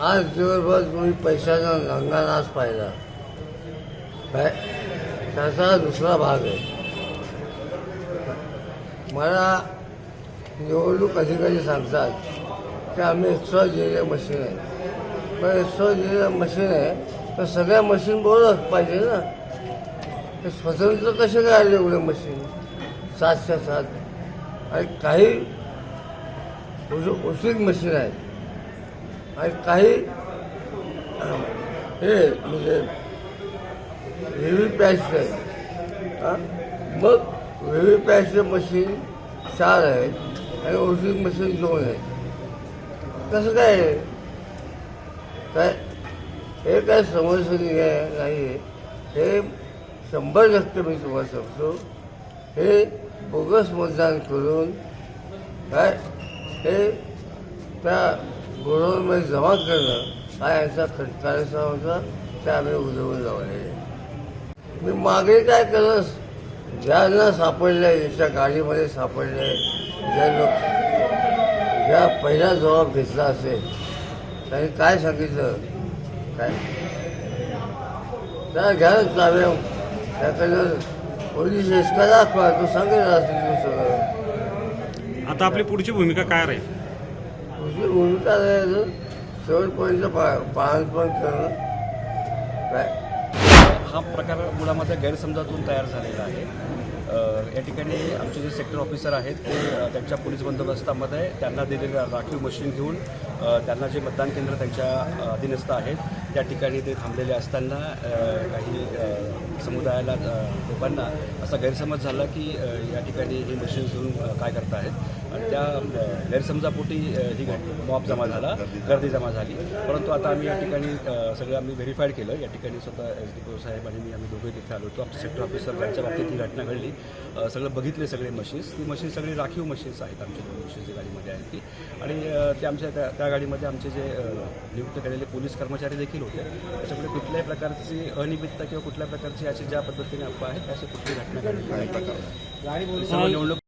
आज दिवसभर तुम्ही पैशाचा गंगानाश पाहिला. काय? त्याचा दुसरा भाग आहे. मला निवडणूक अधिकारी सांगतात की आम्ही एक्स्ट्रा दिलेले मशीन आहे पण एक्स्ट्रा दिलेलं मशीन आहे तर सगळ्या मशीन बरोबर पाहिजे ना. ते स्वतंत्र कसे काय आले एवढे मशीन सातशे सात. आणि काही उशीक मशीन आहेत. आणि काही हे म्हणजे व्ही व्ही आहेत मग व्ही पॅचचे मशीन चार आहेत आणि ओटिंग मशीन दोन आहेत कसं काय आहे? काय हे काय समस्या नाही आहे नाही आहे. हे शंभर टक्के मी तुम्हाला सांगतो. हे बोगस मतदान करून काय हे त्या गोडाऊनमध्ये जमा करणं हा यांचा कार्यक्रम होता ते आम्ही उजवून लावलेले मी मागे काय करस ज्यांना सापडले ज्याच्या गाडीमध्ये सापडले ज्या लोक ज्या पहिला जबाब घेतला असेल त्यांनी काय सांगितलं? काय? त्या घ्या चाव्या त्याकडनं पोलीस एसका दाखवा तो सांगेल असेल सगळं. आता आपली पुढची भूमिका काय राहील? तुझी भूमिका राहायचं शेवटपर्यंत पा पाहणपण करणं काय? हा प्रकार मुळामध्ये गैरसमजातून तयार झालेला आहे. या ठिकाणी आमचे जे सेक्टर ऑफिसर आहेत ते त्यांच्या पोलीस बंदोबस्तामध्ये त्यांना दिलेल्या राखीव मशीन घेऊन त्यांना जे मतदान केंद्र त्यांच्या अधीनस्थ आहेत त्या ठिकाणी ते थांबलेले असताना काही समुदायाला लोकांना असा गैरसमज झाला की या ठिकाणी ही मशीन घेऊन काय करत आहेत आणि त्या गैरसमजापोटी ही मॉब जमा झाला गर्दी जमा झाली. परंतु आता आम्ही या ठिकाणी सगळं आम्ही व्हेरीफाईड केलं. या ठिकाणी स्वतः एस डी पी साहेब आणि मी आम्ही दोघे तिथे आलो होतो. आमचे सेक्टर ऑफिसर त्यांच्या बाबतीत ही घटना घडली सगळं बघितले सगळे मशीन्स ती मशीन सगळी राखीव मशीन्स आहेत. आमच्या दोन मशीन्स गाडीमध्ये आहेत ती. आणि ते आमच्या त्या त्या गाडीमध्ये आमचे जे नियुक्त केलेले पोलीस कर्मचारी देखील होते. त्याच्यामुळे कुठल्याही प्रकारची अनियमितता किंवा कुठल्या प्रकारची अशी ज्या पद्धतीने अफवा आहेत अशी कुठली घटना निवडणूक